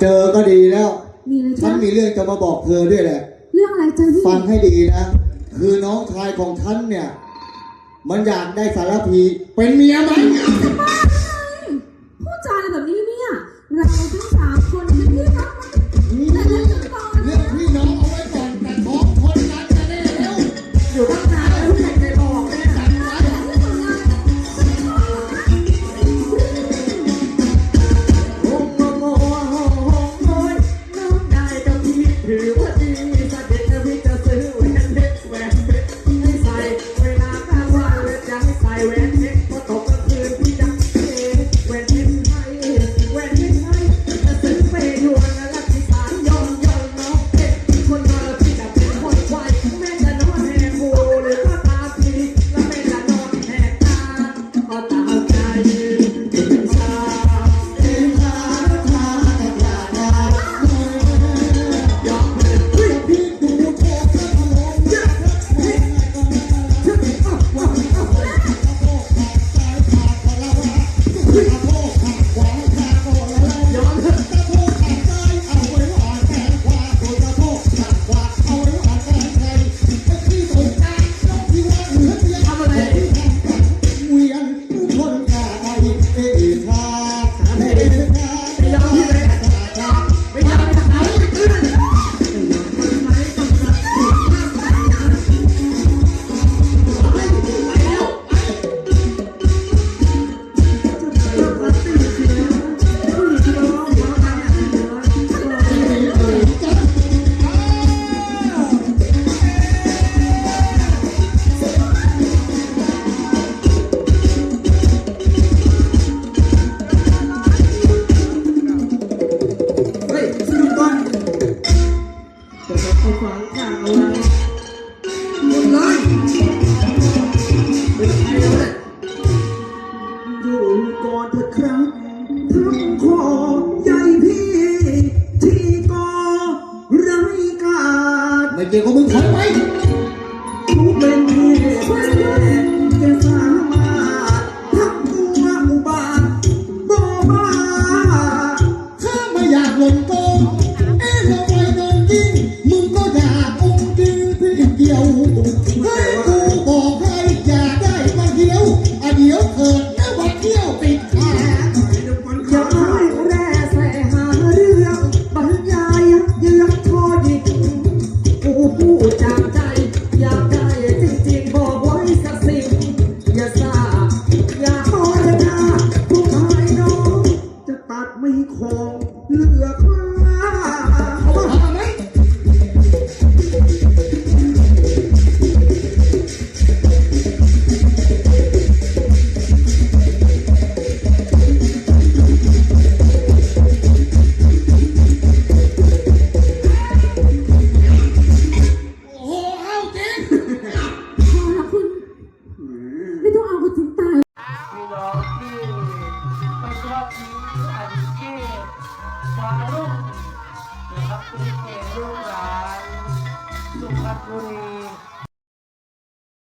เจอก็ดีแล้ว มีอฉันมีเรื่องจะมาบอกเธอด้วยแหละ เรื่องอะไรเจ๊ะพี่ฟังให้ดีนะ คือน้องชายของฉันเนี่ย มันอยากได้สารพีเป็นเมียมัน ไปขวางทาดเลยเป็นไงแวเลยดูก่อนถอะครับทั้งคอใหญ่พี่ ที่ก็ไร้กาด ไม่เกี่กับ ไม่ต้องเอาเขาถึงตายพี่น้องที่ไม่ชอบทีอันเก้ดารุ่งนะครับที่เกรุ่งร้านสุพรรณบุรี